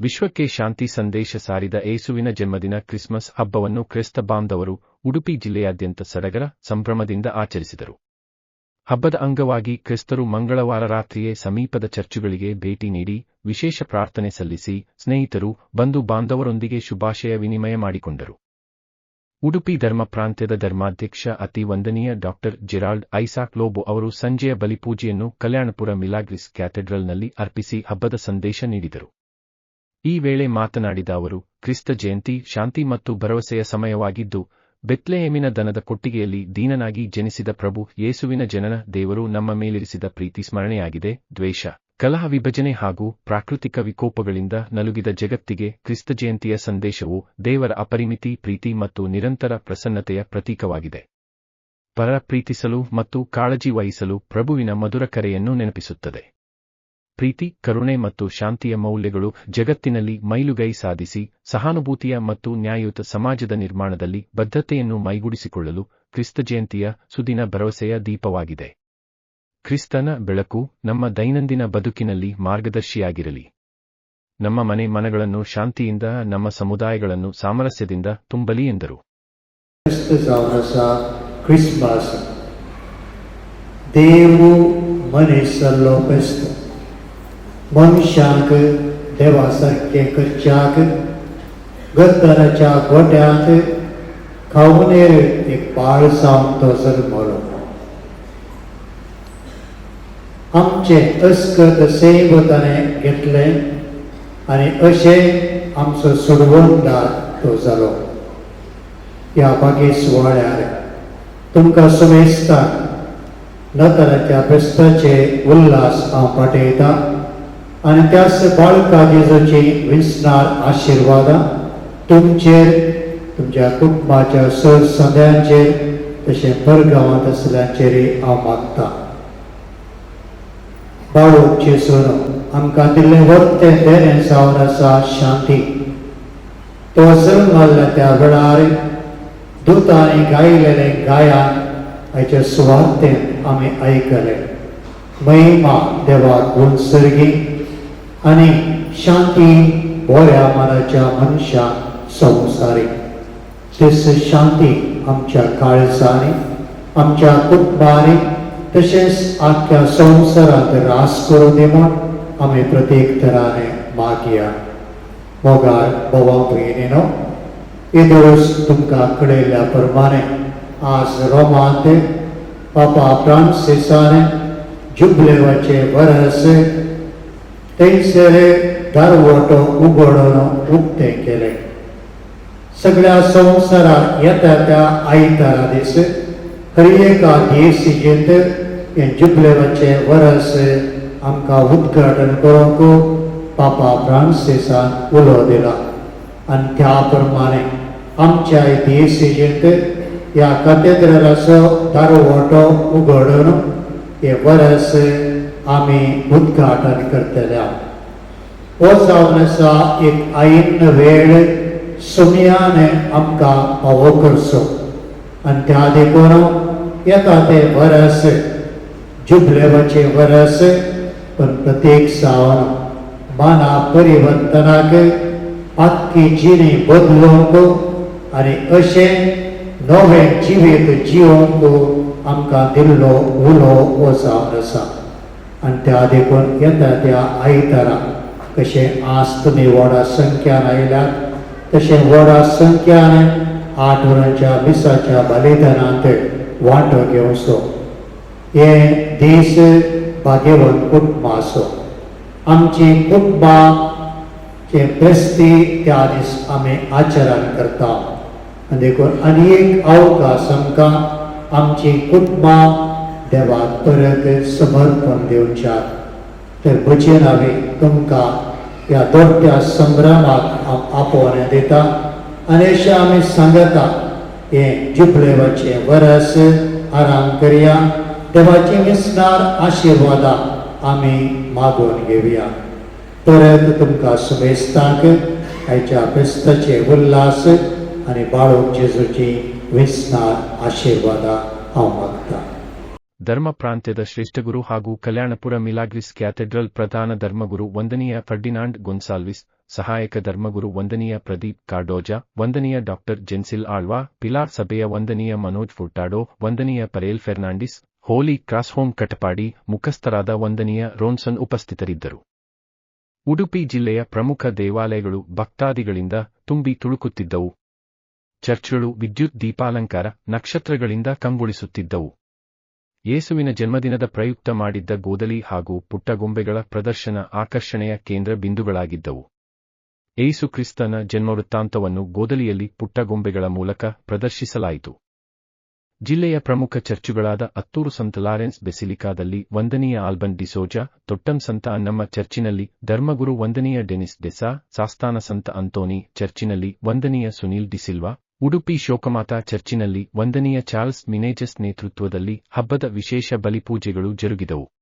ವಿಶ್ವಕ್ಕೆ ಶಾಂತಿ ಸಂದೇಶ ಸಾರಿದ ಏಸುವಿನ ಜನ್ಮದಿನ ಕ್ರಿಸ್ಮಸ್ ಹಬ್ಬವನ್ನು ಕ್ರಿಸ್ತ ಬಾಂಧವರು ಉಡುಪಿ ಜಿಲ್ಲೆಯಾದ್ಯಂತ ಸಡಗರ ಸಂಭ್ರಮದಿಂದ ಆಚರಿಸಿದರು. ಹಬ್ಬದ ಅಂಗವಾಗಿ ಕ್ರಿಸ್ತರು ಮಂಗಳವಾರ ರಾತ್ರಿಯೇ ಸಮೀಪದ ಚರ್ಚುಗಳಿಗೆ ಭೇಟಿ ನೀಡಿ ವಿಶೇಷ ಪ್ರಾರ್ಥನೆ ಸಲ್ಲಿಸಿ ಸ್ನೇಹಿತರು, ಬಂಧು ಬಾಂಧವರೊಂದಿಗೆ ಶುಭಾಶಯ ವಿನಿಮಯ ಮಾಡಿಕೊಂಡರು. ಉಡುಪಿ ಧರ್ಮ ಪ್ರಾಂತ್ಯದ ಧರ್ಮಾಧ್ಯಕ್ಷ, ಅತಿ ವಂದನೀಯ ಡಾಕ್ಟರ್ ಜೆರಾಲ್ಡ್ ಐಸಾಕ್ ಲೋಬೋ ಅವರು ಸಂಜೆಯ ಬಲಿಪೂಜೆಯನ್ನು ಕಲ್ಯಾಣಪುರ ಮಿಲಾಗ್ರಿಸ್ ಕ್ಯಾಥೆಡ್ರಲ್ನಲ್ಲಿ ಅರ್ಪಿಸಿ ಹಬ್ಬದ ಸಂದೇಶ ನೀಡಿದರು. ಈ ವೇಳೆ ಮಾತನಾಡಿದ ಅವರು, ಕ್ರಿಸ್ತ ಜಯಂತಿ ಶಾಂತಿ ಮತ್ತು ಭರವಸೆಯ ಸಮಯವಾಗಿದ್ದು ಬೆತ್ಲೆಹೇಮಿನ ದನದ ಕೊಟ್ಟಿಗೆಯಲ್ಲಿ ದೀನನಾಗಿ ಜನಿಸಿದ ಪ್ರಭು ಯೇಸುವಿನ ಜನನ ದೇವರು ನಮ್ಮ ಮೇಲಿರಿಸಿದ ಪ್ರೀತಿ ಸ್ಮರಣೆಯಾಗಿದೆ. ದ್ವೇಷ, ಕಲಹ ವಿಭಜನೆ ಹಾಗೂ ಪ್ರಾಕೃತಿಕ ವಿಕೋಪಗಳಿಂದ ನಲುಗಿದ ಜಗತ್ತಿಗೆ ಕ್ರಿಸ್ತ ಜಯಂತಿಯ ಸಂದೇಶವು ದೇವರ ಅಪರಿಮಿತಿ, ಪ್ರೀತಿ ಮತ್ತು ನಿರಂತರ ಪ್ರಸನ್ನತೆಯ ಪ್ರತೀಕವಾಗಿದೆ. ಪರ ಪ್ರೀತಿಸಲು ಮತ್ತು ಕಾಳಜಿ ವಹಿಸಲು ಪ್ರಭುವಿನ ಮಧುರ ಕರೆಯನ್ನು ನೆನಪಿಸುತ್ತದೆ. ಪ್ರೀತಿ, ಕರುಣೆ ಮತ್ತು ಶಾಂತಿಯ ಮೌಲ್ಯಗಳು ಜಗತ್ತಿನಲ್ಲಿ ಮೈಲುಗೈ ಸಾಧಿಸಿ, ಸಹಾನುಭೂತಿಯ ಮತ್ತು ನ್ಯಾಯಯುತ ಸಮಾಜದ ನಿರ್ಮಾಣದಲ್ಲಿ ಬದ್ಧತೆಯನ್ನು ಮೈಗೂಡಿಸಿಕೊಳ್ಳಲು ಕ್ರಿಸ್ತ ಜಯಂತಿಯ ಸುದಿನ ಭರವಸೆಯ ದೀಪವಾಗಿದೆ. ಕ್ರಿಸ್ತನ ಬೆಳಕು ನಮ್ಮ ದೈನಂದಿನ ಬದುಕಿನಲ್ಲಿ ಮಾರ್ಗದರ್ಶಿಯಾಗಿರಲಿ. ನಮ್ಮ ಮನೆ ಮನಗಳನ್ನು ಶಾಂತಿಯಿಂದ, ನಮ್ಮ ಸಮುದಾಯಗಳನ್ನು ಸಾಮರಸ್ಯದಿಂದ ತುಂಬಲಿ ಎಂದರು. ದೇವು manejar. पेस्त देवासारखे करच्याक गद्दाराच्या गोट्यांत खावनेर एक पाळ सावन तो जल्मलो आमचे अस्कत सैव ताणें घेतलें आनी अशें आमचो सोडवणदार तो जालो ह्या बागे सुवाळ्यार तुमकां सुमेस्तान नतराच्या बेस्ताचे उल्हास हांव पाठयतां आनी त्या बाळ जेजूची विसणार आशिर्वादां तुमचेर तुमच्या कुटुंबाच्या सर सद्यांचेर तशें परगांवांत आसल्यांचेरय हांव मागता. बाळू जेसून आमकां दिल्लें वर्तें बरें सावन आसा शांती. तो जल्मल्ल्या त्या वेळार दुतांनी गायलेले गायन हाच्या सुवातेन आमी आयकले महिमा देवाक गुणसर्गी आनी शांती बऱ्या मनाच्या मनशाक संसारे. तेच शांती आमच्या काळजाने आमच्या कुटुंबाने तशेंच आख्या संवसारांत रास करूं दे म्हूण आमी प्रत्येक तराने मागया. मोगाळ भोवा भयणीनो हे दिवस तुमकां कळयल्या प्रमाणे आज रोमांत पापा फ्रांसिसान जुबलेवाचे वरस थंयसर दारवटो उगडून उक्तें केलें. सगळ्या संवसाराक येता त्या आयतारा दीस हर एका दिसीजेंत हे जुबलेवाचे वरस आमकां उद्घाटन करूंक पापा फ्रांसिसान उलो दिला. आनी त्या प्रमाणे आमच्या दिसीजेंत ह्या कथेद्रलाचो दारवटो उघडून हे वरस आमी उद्घाटन करतल्या. हो जावन आसा एक आईन वेळ सुमियान आमकां फावो करचो. आनी त्या देखून येता ते वर्स जुबलेवाचे वर्स पण प्रत्येक सावन माना परिवर्तनाक आख्खी जिणी बदलूंक आनी अशें नवें जिवीत जिवंक आमकां दिल्लो उलो हो जावन आसा आनी त्या देखून येता त्या आयतारा. कशें आज तुमी व्हडा संख्यान आयल्यात तशें व्हडा संख्यान आठ वरांच्या मिसाच्या बलिदानांत वांटो घेवचो हे दीस भाग्यवन कुटुंबां आसो आमची कुटुंबाचे बेस्ती त्या दीस आमी आचरण करता. आनी देखून आनी एक अवकाश आमकां आमची कुटुंबां देवाक परत समर्पण दिवच्यात तर भजन हांवें तुमकां ह्या दोट्या संभ्रमाक आपोवन दिता. आनी अशें आमी सांगता हें जुबलेवाचें वर्स आराम करया. देवाची विस्तार आशिर्वादां आमी मागून घेवया परत तुमकां सुमेस्ताक आयच्या बेस्ताचे उल्हास आनी बाळूक जेजूची विस्नार आशिर्वादां हांव मागतां. ಧರ್ಮ ಪ್ರಾಂತ್ಯದ ಶ್ರೇಷ್ಠಗುರು ಹಾಗೂ ಕಲ್ಯಾಣಪುರ ಮಿಲಾಗ್ರಿಸ್ ಕ್ಯಾಥೆಡ್ರಲ್ ಪ್ರಧಾನ ಧರ್ಮಗುರು ವಂದನೀಯ ಫರ್ಡಿನಾಂಡ್ ಗೊನ್ಸಾಲ್ವಿಸ್ ಸಹಾಯಕ ಧರ್ಮಗುರು ವಂದನೀಯ ಪ್ರದೀಪ್ ಕಾರ್ಡೋಜಾ ವಂದನೀಯ ಡಾಕ್ಟರ್ ಜೆನ್ಸಿಲ್ ಆಳ್ವಾ, ಪಿಲಾರ್ ಸಭೆಯ ವಂದನೀಯ Manoj Furtado, ವಂದನೀಯ Parel Fernandes, Holy Cross Home Katapadi ಮುಖಸ್ಥರಾದ ವಂದನೀಯ ರೋನ್ಸನ್ ಉಪಸ್ಥಿತರಿದ್ದರು. ಉಡುಪಿ ಜಿಲ್ಲೆಯ ಪ್ರಮುಖ ದೇವಾಲಯಗಳು ಭಕ್ತಾದಿಗಳಿಂದ ತುಂಬಿ ತುಳುಕುತ್ತಿದ್ದವು. ಚರ್ಚ್ಗಳು ವಿದ್ಯುತ್ ದೀಪಾಲಂಕಾರ ನಕ್ಷತ್ರಗಳಿಂದ ಕಂಗೊಳಿಸುತ್ತಿದ್ದವು. ಯೇಸುವಿನ ಜನ್ಮದಿನದ ಪ್ರಯುಕ್ತ ಮಾಡಿದ್ದ ಗೋದಲಿ ಹಾಗೂ ಪುಟ್ಟಗೊಂಬೆಗಳ ಪ್ರದರ್ಶನ ಆಕರ್ಷಣೆಯ ಕೇಂದ್ರ ಬಿಂದುಗಳಾಗಿದ್ದವು. ಏಸು ಕ್ರಿಸ್ತನ ಜನ್ಮವೃತ್ತಾಂತವನ್ನು ಗೋದಲಿಯಲ್ಲಿ ಪುಟ್ಟಗೊಂಬೆಗಳ ಮೂಲಕ ಪ್ರದರ್ಶಿಸಲಾಯಿತು. ಜಿಲ್ಲೆಯ ಪ್ರಮುಖ ಚರ್ಚುಗಳಾದ ಅತ್ತೂರು ಸಂತ ಲಾರೆನ್ಸ್ ಬೆಸಿಲಿಕಾದಲ್ಲಿ ವಂದನೀಯ ಆಲ್ಬನ್ ಡಿಸೋಜಾ ತೊಟ್ಟಂ ಸಂತ ಅನ್ನಮ್ಮ ಚರ್ಚಿನಲ್ಲಿ ಧರ್ಮಗುರು ವಂದನೀಯ ಡೆನಿಸ್ ಡೆಸಾ, ಸಾಸ್ತಾನ ಸಂತ ಅಂತೋನಿ ಚರ್ಚಿನಲ್ಲಿ ವಂದನೀಯ ಸುನೀಲ್ ಡಿಸಿಲ್ವಾ ಉಡುಪಿ ಶೋಕಮಾತಾ ಚರ್ಚಿನಲ್ಲಿ ವಂದನೀಯ ಚಾರ್ಲ್ಸ್ ಮಿನೇಜಸ್ ನೇತೃತ್ವದಲ್ಲಿ ಹಬ್ಬದ ವಿಶೇಷ ಬಲಿಪೂಜೆಗಳು ಜರುಗಿದವು.